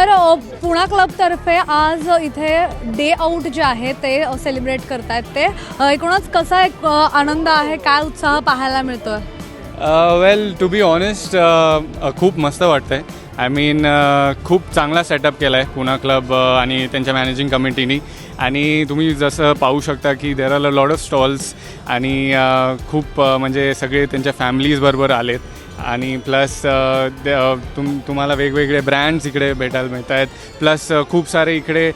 तर पुणा क्लबतर्फे आज इथे डे आऊट जे आहे ते सेलिब्रेट करतायत ते. एकूणच कसा एक आनंद आहे? काय उत्साह पाहायला मिळतो वेल टू बी ऑनेस्ट खूप मस्त वाटतं आहे आय मीन खूप चांगला सेटअप केला आहे पुणा क्लब आणि त्यांच्या मॅनेजिंग कमिटीनी आणि तुम्ही जसं पाहू शकता की there are a lot of stalls आणि खूप म्हणजे सगळे त्यांच्या फॅमिलीजबरोबर आलेत. आणि प्लस तुम तुम्हाला वेगवेगळे ब्रँड्स इकडे भेटायला मिळत आहेत प्लस खूप सारे इकडे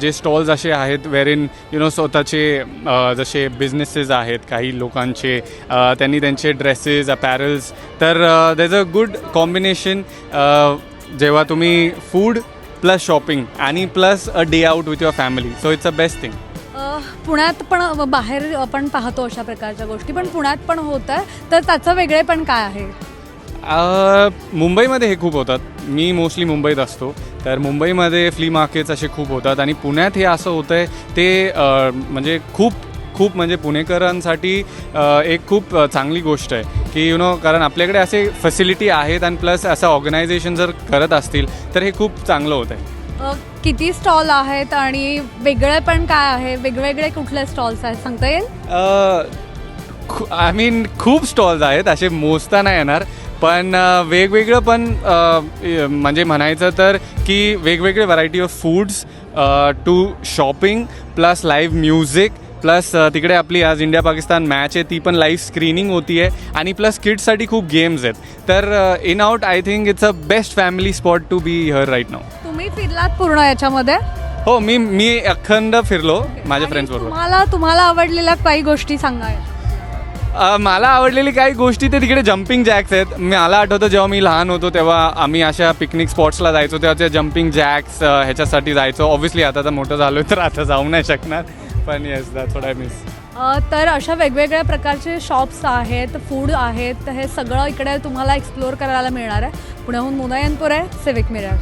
जे स्टॉल्स असे आहेत वेरिन यु नो स्वतःचे जसे बिझनेसेस आहेत काही लोकांचे त्यांनी त्यांचे ड्रेसेस अपॅरल्स तर दॅज अ गुड कॉम्बिनेशन जेव्हा तुम्ही फूड प्लस शॉपिंग आणि plus a day out with your family so it's a best thing पुण्यात पण बाहेर आपण पाहतो अशा प्रकारच्या गोष्टी पण पुण्यात पण होत आहे तर त्याचं वेगळेपण काय आहे? मुंबईमध्ये हे खूप होतात. मी मोस्टली मुंबईत असतो. तर मुंबईमध्ये फ्ली मार्केट्स असे खूप होतात आणि पुण्यात हे असं होतं आहे ते अ, म्हणजे खूप खूप म्हणजे पुणेकरांसाठी अ, एक खूप चांगली गोष्ट आहे. की यु नो कारण आपल्याकडे असे फॅसिलिटी आहेत आणि प्लस असं ऑर्गनायझेशन जर करत असतील तर हे खूप चांगलं होतं आहे. अ, किती स्टॉल आहेत आणि वेगळेपण काय आहे? वेगवेगळे कुठले स्टॉल्स आहेत? सांगता येईल? आय मीन खूप स्टॉल्स आहेत असे मोजता नाही येणार. पण वेगवेगळं पण म्हणजे म्हणायचं तर की वेगवेगळे variety of foods to shopping plus live music plus तिकडे आपली आज इंडिया पाकिस्तान मॅच आहे ती पण लाईव्ह स्क्रीनिंग होती आहे आणि प्लस किड्ससाठी खूप गेम्स आहेत. तर in out I think it's a best family spot to be here right now तुम्ही फिरलात पूर्ण याच्यामध्ये? हो मी मी अखंड फिरलो माझ्या आणि फ्रेंड्सबरोबर तुम्हाला तुम्हाला आवडलेल्या काही गोष्टी सांगा अ, मला आवडलेली काही गोष्टी ते तिकडे जम्पिंग जॅक्स आहेत. मला आठवतं जेव्हा मी लहान होतो तेव्हा आम्ही अशा पिकनिक स्पॉट्सला जायचो तेव्हा त्या जम्पिंग जॅक्स ह्याच्यासाठी जायचो. ऑब्व्हियसली आता तर मोठं झालो तर आता जाऊ नाही शकणार. पण yes that's what I miss a, तर अशा वेगवेगळ्या प्रकारचे शॉप्स आहेत फूड आहेत हे सगळं इकडे तुम्हाला एक्सप्लोअर करायला मिळणार आहे. पुण्याहून मुनायनपूर आहे सिविक मिरर